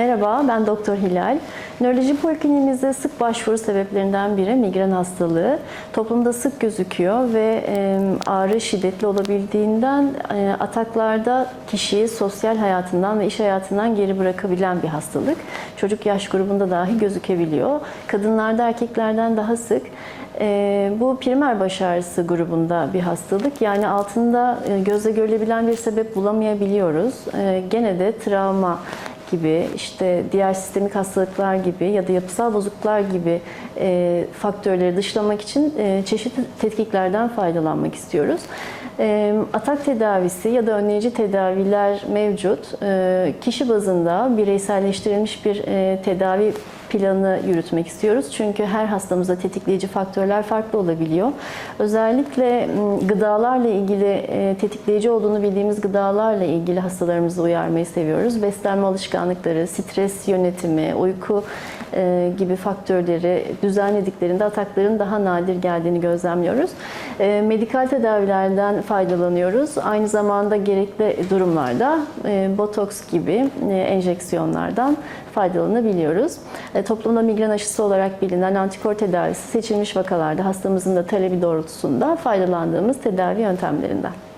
Merhaba, ben Doktor Hilal. Nöroloji polikliniğimizde sık başvuru sebeplerinden biri migren hastalığı. Toplumda sık gözüküyor ve ağrı şiddetli olabildiğinden e, ataklarda kişiyi sosyal hayatından ve iş hayatından geri bırakabilen bir hastalık. Çocuk yaş grubunda dahi gözükebiliyor. Kadınlarda erkeklerden daha sık. E, bu primer baş ağrısı grubunda bir hastalık. Yani altında e, gözle görülebilen bir sebep bulamayabiliyoruz. Gene de travma gibi işte diğer sistemik hastalıklar gibi ya da yapısal bozukluklar gibi e, faktörleri dışlamak için e, çeşitli tetkiklerden faydalanmak istiyoruz. E, atak tedavisi ya da önleyici tedaviler mevcut. E, kişi bazında bireyselleştirilmiş bir e, tedavi planı yürütmek istiyoruz. Çünkü her hastamızda tetikleyici faktörler farklı olabiliyor. Özellikle gıdalarla ilgili e, tetikleyici olduğunu bildiğimiz gıdalarla ilgili hastalarımızı uyarmayı seviyoruz. Beslenme alışkanlıkları, stres yönetimi, uyku e, gibi faktörleri düzenlediklerinde atakların daha nadir geldiğini gözlemliyoruz. E, Medikal tedavilerden faydalanıyoruz. Aynı zamanda gerekli durumlarda e, botoks gibi e, enjeksiyonlardan faydalanabiliyoruz. E, Toplumda migren aşısı olarak bilinen antikor tedavisi seçilmiş vakalarda hastamızın da talebi doğrultusunda faydalandığımız tedavi yöntemlerinden.